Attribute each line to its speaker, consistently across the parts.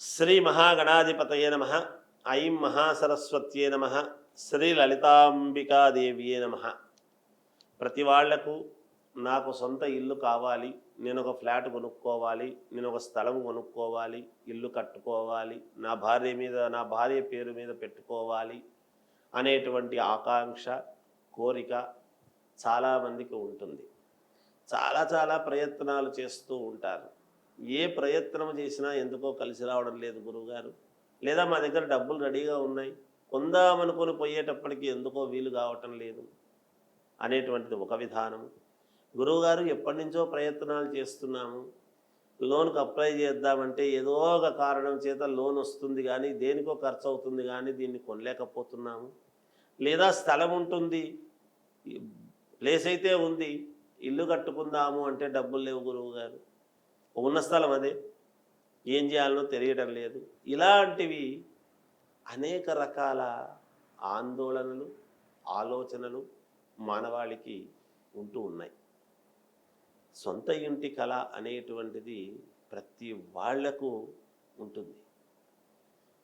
Speaker 1: శ్రీ మహాగణాధిపతయే నమ. ఐం మహాసరస్వత్యే నమ. శ్రీ లలితాంబికాదేవియే నమ. ప్రతి వాళ్ళకు నాకు సొంత ఇల్లు కావాలి నేను ఒక ఫ్లాట్ కొనుక్కోవాలి నేను ఒక స్థలం కొనుక్కోవాలి ఇల్లు కట్టుకోవాలి నా భార్య మీద నా భార్య పేరు మీద పెట్టుకోవాలి అనేటువంటి ఆకాంక్ష కోరిక చాలామందికి ఉంటుంది. చాలా చాలా ప్రయత్నాలు చేస్తూ ఉంటారు. ఏ ప్రయత్నం చేసినా ఎందుకో కలిసి రావడం లేదు గురువుగారు. లేదా మా దగ్గర డబ్బులు రెడీగా ఉన్నాయి. కొందామనుకొని పోయేటప్పటికి ఎందుకో వీలు కావటం లేదు అనేటువంటిది ఒక విధానం. గురువుగారు ఎప్పటి నుంచో ప్రయత్నాలు చేస్తున్నాము. లోన్కి అప్లై చేద్దామంటే ఏదో ఒక కారణం చేత లోన్ వస్తుంది కానీ దేనికో ఖర్చు అవుతుంది కానీ దీన్ని కొనలేకపోతున్నాము. లేదా స్థలం ఉంటుంది. ప్లేస్ అయితే ఉంది. ఇల్లు కట్టుకుందాము అంటే డబ్బులు లేవు గురువుగారు. ఉన్న స్థలం అదే. ఏం చేయాలనో తెలియడం లేదు. ఇలాంటివి అనేక రకాల ఆందోళనలు ఆలోచనలు మానవాళికి ఉంటూ ఉన్నాయి. సొంత ఇంటి కళ అనేటువంటిది ప్రతి వాళ్ళకు ఉంటుంది.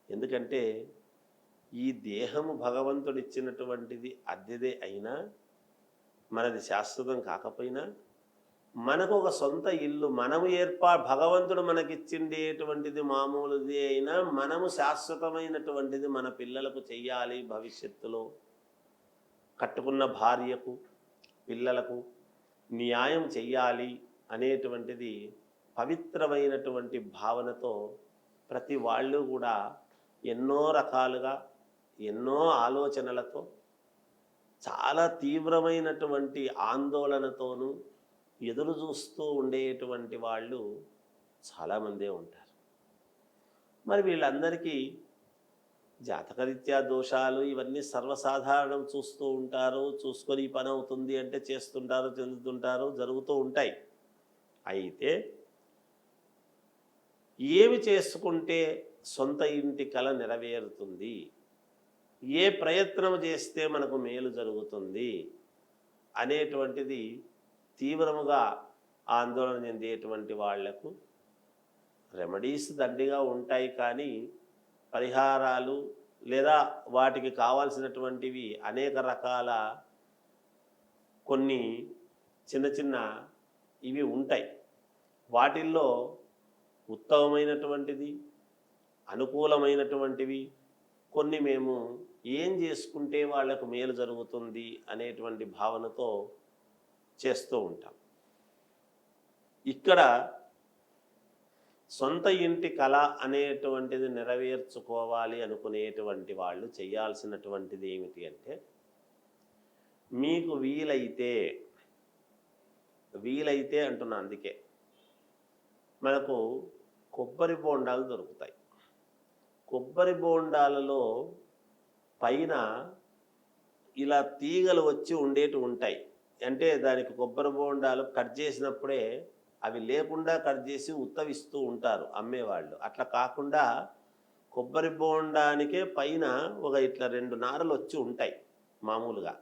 Speaker 1: ఎందుకంటే ఈ దేహము భగవంతుడిచ్చినటువంటిది అద్దెదే అయినా మనది శాశ్వతం కాకపోయినా మనకు ఒక సొంత ఇల్లు మనము ఏర్పా భగవంతుడు మనకిచ్చిండేటువంటిది మామూలుది అయినా మనము శాశ్వతమైనటువంటిది మన పిల్లలకు చెయ్యాలి భవిష్యత్తులో. కట్టుకున్న భార్యకు పిల్లలకు న్యాయం చెయ్యాలి అనేటువంటిది పవిత్రమైనటువంటి భావనతో ప్రతి వాళ్ళు కూడా ఎన్నో రకాలుగా ఎన్నో ఆలోచనలతో చాలా తీవ్రమైనటువంటి ఆందోళనతోనూ ఎదురు చూస్తూ ఉండేటువంటి వాళ్ళు చాలామందే ఉంటారు. మరి వీళ్ళందరికీ జాతకరీత్యా దోషాలు ఇవన్నీ సర్వసాధారణం చూస్తూ ఉంటారు చూసుకొని పని అవుతుంది అంటే చేస్తుంటారు చెందుతుంటారు జరుగుతూ ఉంటాయి. అయితే ఏమి చేసుకుంటే సొంత ఇంటి కళ నెరవేరుతుంది? ఏ ప్రయత్నం చేస్తే మనకు మేలు జరుగుతుంది? అనేటువంటిది తీవ్రముగా ఆందోళన చెందేటువంటి వాళ్ళకు రెమెడీస్ దండిగా ఉంటాయి కానీ పరిహారాలు లేదా వాటికి కావాల్సినటువంటివి అనేక రకాల కొన్ని చిన్న చిన్న ఇవి ఉంటాయి. వాటిల్లో ఉత్తమమైనటువంటిది అనుకూలమైనటువంటివి కొన్ని మేము ఏం చేసుకుంటే వాళ్ళకు మేలు జరుగుతుంది అనేటువంటి భావనతో చేస్తూ ఉంటాం. ఇక్కడ సొంత ఇంటి కళ అనేటువంటిది నెరవేర్చుకోవాలి అనుకునేటువంటి వాళ్ళు చేయాల్సినటువంటిది ఏమిటి అంటే మీకు వీలైతే వీలైతే అంటున్నా అందుకే మనకు కొబ్బరి బోండాలు దొరుకుతాయి. కొబ్బరి బోండాలలో పైన ఇలా తీగలు వచ్చి ఉండేటి ఉంటాయి. అంటే దానికి కొబ్బరి బోండాలు కట్ చేసినప్పుడే అవి లేకుండా కట్ చేసి ఉత్తవిస్తూ ఉంటారు అమ్మేవాళ్ళు. అట్లా కాకుండా కొబ్బరి బోండానికే పైన ఒక ఇట్లా రెండు నారలు వచ్చి ఉంటాయి మామూలుగా.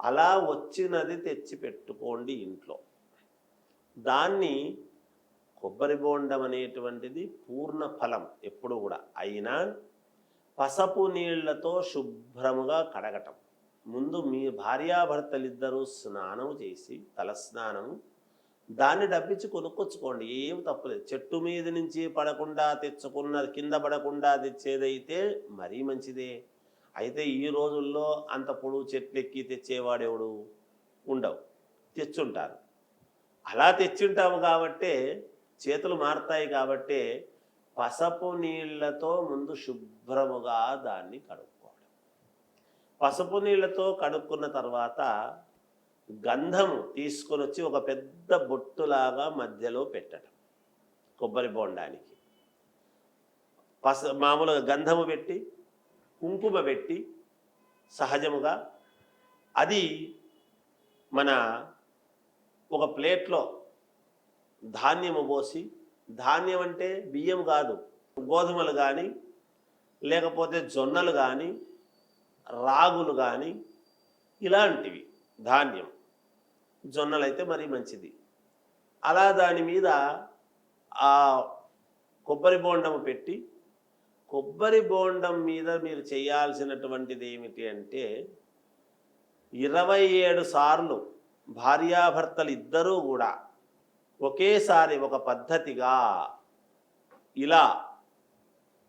Speaker 1: అలా వచ్చినది తెచ్చి పెట్టుకోండి ఇంట్లో. దాన్ని కొబ్బరి బోండం అనేటువంటిది పూర్ణ ఫలం ఎప్పుడు కూడా. అయినా పసపు నీళ్ళతో శుభ్రముగా కడగటం. ముందు మీ భార్యాభర్తలిద్దరూ స్నానం చేసి తలస్నానము దాన్ని డబ్బించి కొనుక్కొచ్చుకోండి. ఏం తప్పులేదు. చెట్టు మీద నుంచి పడకుండా తెచ్చుకున్న కింద పడకుండా తెచ్చేదైతే మరీ మంచిదే. అయితే ఈ రోజుల్లో అంత పొడువు చెట్లు ఎక్కి తెచ్చేవాడెవడు? ఉండవు. తెచ్చుంటారు. అలా తెచ్చుంటాము కాబట్టే చేతులు మారుతాయి కాబట్టే పసపు నీళ్ళతో ముందు శుభ్రముగా దాన్ని కడుగు. పసుపు నీళ్ళతో కడుక్కున్న తర్వాత గంధము తీసుకొని వచ్చి ఒక పెద్ద బొట్టులాగా మధ్యలో పెట్టడం కొబ్బరి బోండానికి. పస మామూలుగా గంధము పెట్టి కుంకుమ పెట్టి సహజముగా అది మన ఒక ప్లేట్లో ధాన్యము పోసి ధాన్యం అంటే బియ్యం కాదు గోధుమలు కానీ లేకపోతే జొన్నలు కానీ రాగులు కానీ ఇలాంటివి ధాన్యం. జొన్నలు అయితే మరీ మంచిది. అలా దాని మీద ఆ కొబ్బరి బోండం పెట్టి కొబ్బరి బోండం మీద మీరు చేయాల్సినటువంటిది ఏమిటి అంటే ఇరవై ఏడు సార్లు భార్యాభర్తలు ఇద్దరూ కూడా ఒకేసారి ఒక పద్ధతిగా ఇలా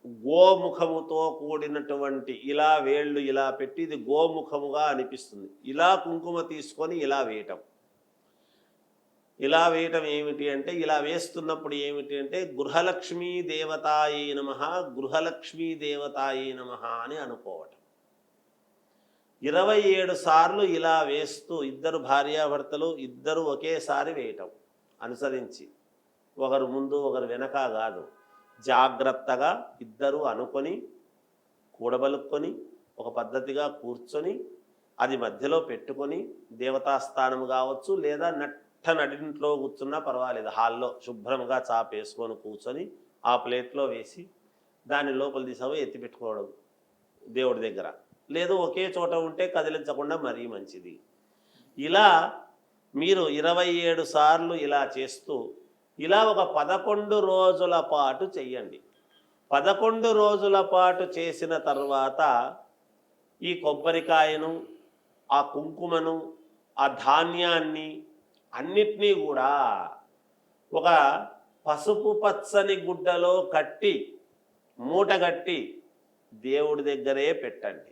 Speaker 1: గోముఖముతో కూడినటువంటి ఇలా వేళ్ళు ఇలా పెట్టి ఇది గోముఖముగా అనిపిస్తుంది. ఇలా కుంకుమ తీసుకొని ఇలా వేయటం. ఇలా వేయటం ఏమిటి అంటే ఇలా వేస్తున్నప్పుడు ఏమిటి అంటే గృహలక్ష్మీ దేవతాయే నమ గృహలక్ష్మీ దేవతాయే నమ అని అనుకోవటం. ఇరవై ఏడు సార్లు ఇలా వేస్తూ ఇద్దరు భార్యాభర్తలు ఇద్దరు ఒకేసారి వేయటం. అనుసరించి ఒకరు ముందు ఒకరు వెనక కాదు. జాగ్రత్తగా ఇద్దరు అనుకొని కూడబలుక్కొని ఒక పద్ధతిగా కూర్చొని అది మధ్యలో పెట్టుకొని దేవతాస్థానం కావచ్చు లేదా నట్ట నడింట్లో కూర్చున్నా పర్వాలేదు. హాల్లో శుభ్రంగా చాపేసుకొని కూర్చొని ఆ ప్లేట్లో వేసి దాని లోపల తీసావు ఎత్తి పెట్టుకోవడం దేవుడి దగ్గర. లేదు ఒకే చోట ఉంటే కదిలించకుండా మరీ మంచిది. ఇలా మీరు ఇరవై ఏడు సార్లు ఇలా చేస్తూ ఇలా ఒక పదకొండు రోజుల పాటు చెయ్యండి. పదకొండు రోజుల పాటు చేసిన తర్వాత ఈ కొబ్బరికాయను ఆ కుంకుమను ఆ ధాన్యాన్ని అన్నిటినీ కూడా ఒక పసుపు పచ్చని గుడ్డలో కట్టి మూట కట్టి దేవుడి దగ్గరే పెట్టండి.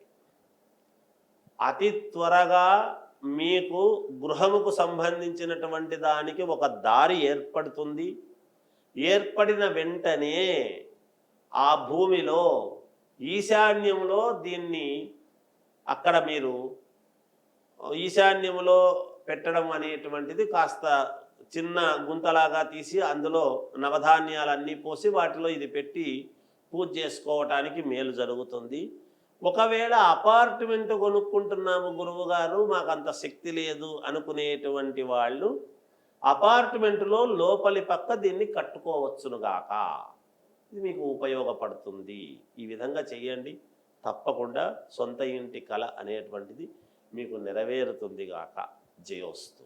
Speaker 1: అతి త్వరగా మీకు గృహముకు సంబంధించినటువంటి దానికి ఒక దారి ఏర్పడుతుంది. ఏర్పడిన వెంటనే ఆ భూమిలో ఈశాన్యంలో దీన్ని అక్కడ మీరు ఈశాన్యంలో పెట్టడం అనేటువంటిది కాస్త చిన్న గుంతలాగా తీసి అందులో నవధాన్యాలన్నీ పోసి వాటిలో ఇది పెట్టి పూజ చేసుకోవటానికి మేలు జరుగుతుంది. ఒకవేళ అపార్ట్మెంట్ కొనుక్కుంటున్నాము గురువుగారు మాకు అంత శక్తి లేదు అనుకునేటువంటి వాళ్ళు అపార్ట్మెంట్లో లోపలి పక్క దీన్ని కట్టుకోవచ్చునుగాక ఇది మీకు ఉపయోగపడుతుంది. ఈ విధంగా చేయండి తప్పకుండా సొంత ఇంటి కళ అనేటువంటిది మీకు నెరవేరుతుంది గాక. జయోస్తు.